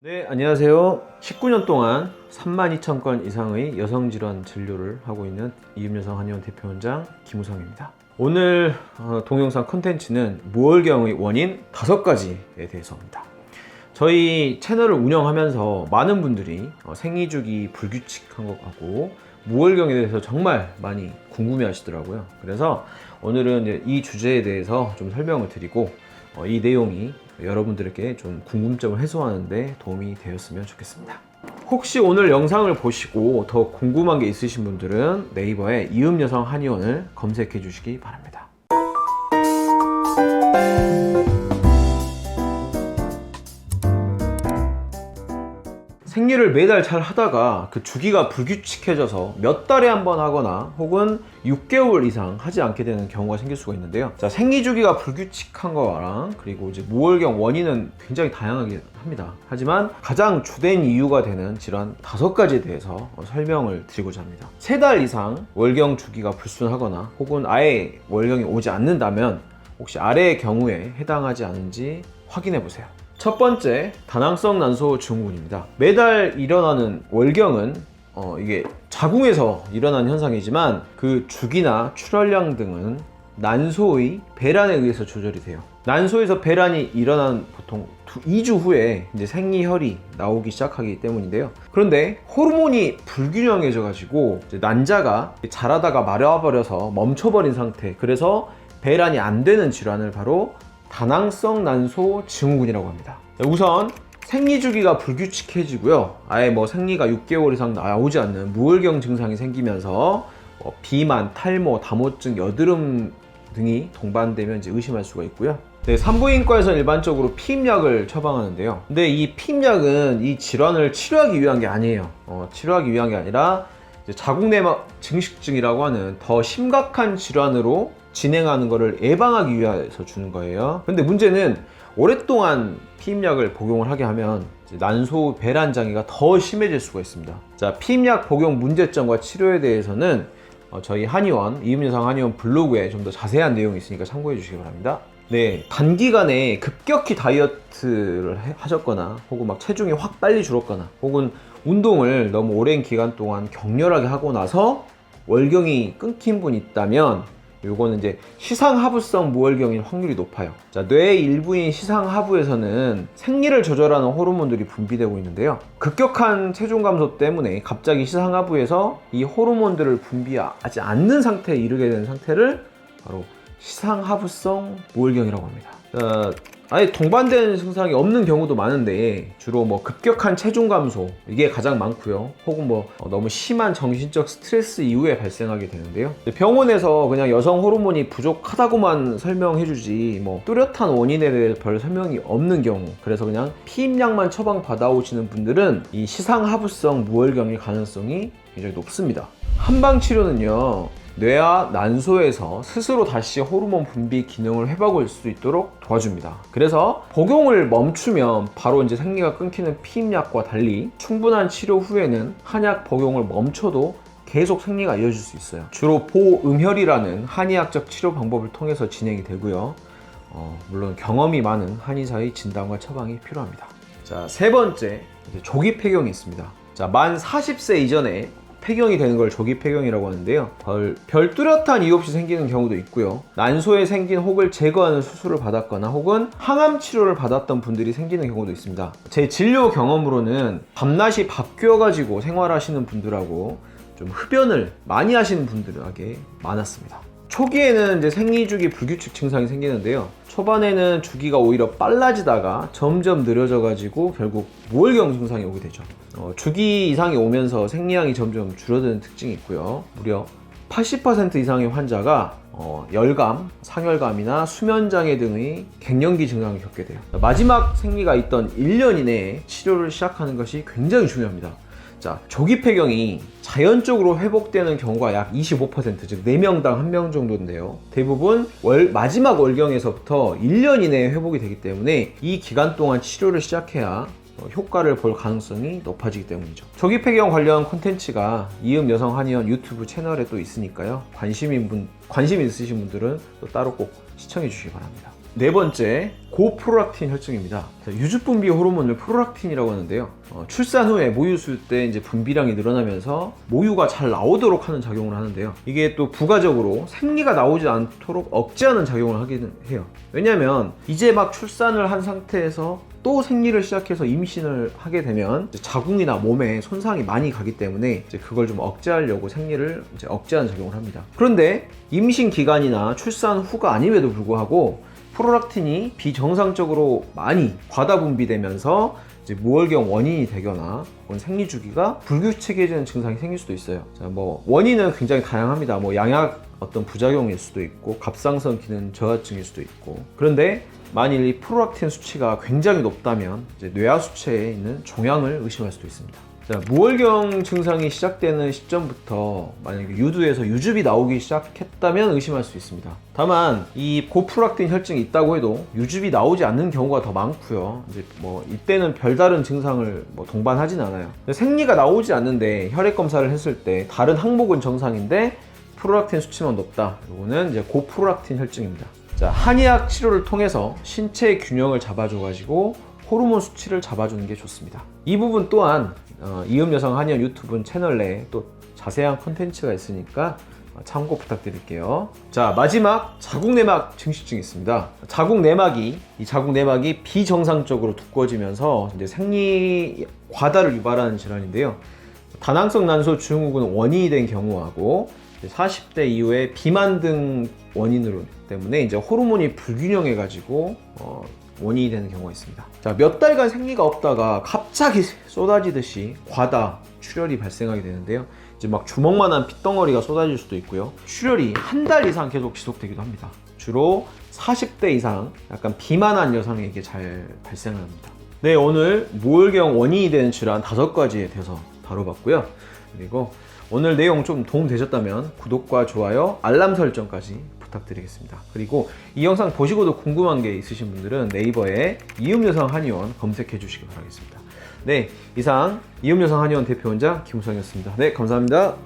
네, 안녕하세요. 19년 동안 32,000건 이상의 여성 질환 진료를 하고 있는 이음여성 한의원 대표원장 김우성입니다. 오늘 어, 동영상 컨텐츠는 무월경의 원인 5가지에 대해서입니다. 저희 채널을 운영하면서 많은 분들이 어, 생리주기 불규칙한 것 같고 무월경에 대해서 정말 많이 궁금해 하시더라고요. 그래서 오늘은 이 주제에 대해서 좀 설명을 드리고 어, 이 내용이 여러분들에게 좀 궁금점을 해소하는데 도움이 되었으면 좋겠습니다. 혹시 오늘 영상을 보시고 더 궁금한 게 있으신 분들은 네이버에 이음여성 한의원을 검색해 주시기 바랍니다. 생리를 매달 잘 하다가 그 주기가 불규칙해져서 몇 달에 한 번 하거나 혹은 6개월 이상 하지 않게 되는 경우가 생길 수가 있는데요. 자, 생리 주기가 불규칙한 거랑 그리고 이제 무월경 원인은 굉장히 다양하게 합니다. 하지만 가장 주된 이유가 되는 질환 다섯 가지에 대해서 어, 설명을 드리고자 합니다. 세 달 이상 월경 주기가 불순하거나 혹은 아예 월경이 오지 않는다면 혹시 아래의 경우에 해당하지 않은지 확인해 보세요. 첫 번째 다낭성 난소 증후군입니다. 매달 일어나는 월경은 어, 이게 자궁에서 일어나는 현상이지만 그 주기나 출혈량 등은 난소의 배란에 의해서 조절이 돼요. 난소에서 배란이 일어난 보통 2주 후에 이제 생리혈이 나오기 시작하기 때문인데요. 그런데 호르몬이 불균형해져 가지고 난자가 자라다가 마려워버려서 멈춰버린 상태. 그래서 배란이 안 되는 질환을 바로 다낭성 난소 증후군이라고 합니다. 우선 생리 주기가 불규칙해지고요. 아예 뭐 생리가 6개월 이상 나오지 않는 무월경 증상이 생기면서 뭐 비만, 탈모, 다모증, 여드름 등이 동반되면 이제 의심할 수가 있고요. 네, 산부인과에서 일반적으로 피임약을 처방하는데요. 근데 이 피임약은 이 질환을 치료하기 위한 게 아니에요. 어, 치료하기 위한 게 아니라 자궁내막 증식증이라고 하는 더 심각한 질환으로 진행하는 것을 예방하기 위해서 주는 거예요. 근데 문제는 오랫동안 피임약을 복용을 하게 하면 난소 배란 장애가 더 심해질 수가 있습니다. 자, 피임약 복용 문제점과 치료에 대해서는 어, 저희 한의원 이음여상 한의원 블로그에 좀 더 자세한 내용이 있으니까 참고해 주시기 바랍니다. 네, 단기간에 급격히 다이어트를 해- 하셨거나 혹은 막 체중이 확 빨리 줄었거나 혹은 운동을 너무 오랜 기간 동안 격렬하게 하고 나서 월경이 끊긴 분이 있다면 요거는 이제 시상하부성 무월경일 확률이 높아요. 자, 뇌의 일부인 시상하부에서는 생리를 조절하는 호르몬들이 분비되고 있는데요. 급격한 체중 감소 때문에 갑자기 시상하부에서 이 호르몬들을 분비하지 않는 상태에 이르게 되는 상태를 바로 시상하부성 무월경이라고 합니다. 자, 아예 동반된 증상이 없는 경우도 많은데 주로 뭐 급격한 체중 감소 이게 가장 많고요. 혹은 뭐 어, 너무 심한 정신적 스트레스 이후에 발생하게 되는데요. 병원에서 그냥 여성 호르몬이 부족하다고만 설명해주지 뭐 뚜렷한 원인에 대해 별 설명이 없는 경우 그래서 그냥 피임약만 처방 받아오시는 분들은 이 시상하부성 무월경일 가능성이 굉장히 높습니다. 한방 치료는요. 뇌와 난소에서 스스로 다시 호르몬 분비 기능을 회복할 수 있도록 도와줍니다. 그래서 복용을 멈추면 바로 이제 생리가 끊기는 피임약과 달리 충분한 치료 후에는 한약 복용을 멈춰도 계속 생리가 이어질 수 있어요. 주로 보음혈이라는 한의학적 치료 방법을 통해서 진행이 되고요. 어, 물론 경험이 많은 한의사의 진단과 처방이 필요합니다. 자, 세 번째, 조기 폐경이 있습니다. 자, 만 40세 이전에 폐경이 되는 걸 조기 폐경이라고 하는데요. 별, 별 뚜렷한 이유 없이 생기는 경우도 있고요. 난소에 생긴 혹을 제거하는 수술을 받았거나 혹은 항암 치료를 받았던 분들이 생기는 경우도 있습니다. 제 진료 경험으로는 밤낮이 바뀌어가지고 생활하시는 분들하고 좀 흡연을 많이 하시는 분들에게 많았습니다. 초기에는 이제 생리주기 불규칙 증상이 생기는데요. 초반에는 주기가 오히려 빨라지다가 점점 느려져가지고 결국 무월경 증상이 오게 되죠. 어, 주기 이상이 오면서 생리량이 점점 줄어드는 특징이 있고요. 무려 80% 이상의 환자가 어, 열감, 상열감이나 수면장애 등의 갱년기 증상을 겪게 돼요. 마지막 생리가 있던 1년 이내에 치료를 시작하는 것이 굉장히 중요합니다. 자, 조기 폐경이 자연적으로 회복되는 경우가 약 25%, 즉 4명당 1명 정도인데요. 대부분 월, 마지막 월경에서부터 1년 이내에 회복이 되기 때문에 이 기간 동안 치료를 시작해야 어, 효과를 볼 가능성이 높아지기 때문이죠. 조기 폐경 관련 콘텐츠가 이음 여성 한의원 유튜브 채널에 또 있으니까요. 관심 분, 관심 있으신 분들은 또 따로 꼭 시청해 주시기 바랍니다. 네 번째 고프롤락틴 혈증입니다. 자, 유주 분비 호르몬을 프롤락틴이라고 하는데요. 어, 출산 후에 모유수 때 이제 분비량이 늘어나면서 모유가 잘 나오도록 하는 작용을 하는데요. 이게 또 부가적으로 생리가 나오지 않도록 억제하는 작용을 하기는 해요. 왜냐하면 이제 막 출산을 한 상태에서 또 생리를 시작해서 임신을 하게 되면 자궁이나 몸에 손상이 많이 가기 때문에 이제 그걸 좀 억제하려고 생리를 이제 억제하는 작용을 합니다. 그런데 임신 기간이나 출산 후가 아님에도 불구하고 프롤락틴이 비정상적으로 많이 과다 분비되면서 이제 무월경 원인이 되거나 혹은 생리 주기가 불규칙해지는 증상이 생길 수도 있어요. 자, 뭐 원인은 굉장히 다양합니다. 뭐 양약 어떤 부작용일 수도 있고 갑상선 기능 저하증일 수도 있고 그런데 만일 이 프롤락틴 수치가 굉장히 높다면 뇌하 수체에 있는 종양을 의심할 수도 있습니다. 자, 무월경 증상이 시작되는 시점부터 만약에 유두에서 유즙이 나오기 시작했다면 의심할 수 있습니다. 다만 이 고프락틴 혈증이 있다고 해도 유즙이 나오지 않는 경우가 더 많고요. 이제 뭐 이때는 별다른 증상을 뭐 동반하진 않아요. 생리가 나오지 않는데 혈액 검사를 했을 때 다른 항목은 정상인데 프롤락틴 수치만 높다. 이거는 이제 고프롤락틴 혈증입니다. 자, 한의학 치료를 통해서 신체의 균형을 잡아줘가지고 호르몬 수치를 잡아주는 게 좋습니다. 이 부분 또한 어, 이음 여성 한의원 유튜브 채널 내에 또 자세한 컨텐츠가 있으니까 어, 참고 부탁드릴게요. 자 마지막 자궁 내막 증식증이 있습니다. 자궁 내막이 이 자궁 내막이 비정상적으로 두꺼워지면서 이제 생리 과다를 유발하는 질환인데요. 다낭성 난소 증후군 원인이 된 경우하고 40대 이후에 비만 등 원인으로 때문에 이제 호르몬이 불균형해 가지고 어, 원인이 되는 경우가 있습니다. 자, 몇 달간 생리가 없다가 갑자기 쏟아지듯이 과다 출혈이 발생하게 되는데요. 이제 막 주먹만한 핏덩어리가 쏟아질 수도 있고요. 출혈이 한 달 이상 계속 지속되기도 합니다. 주로 40대 이상 약간 비만한 여성에게 잘 발생합니다. 네, 오늘 무월경 원인이 되는 질환 다섯 가지에 대해서 다뤄봤고요. 그리고 오늘 내용 좀 도움 되셨다면 구독과 좋아요, 알람 설정까지 부탁드리겠습니다. 그리고 이 영상 보시고도 궁금한 게 있으신 분들은 네이버에 이음여성 한의원 검색해 주시기 바라겠습니다. 네, 이상 이음여성 한의원 대표 원장 김우성이었습니다. 네, 감사합니다.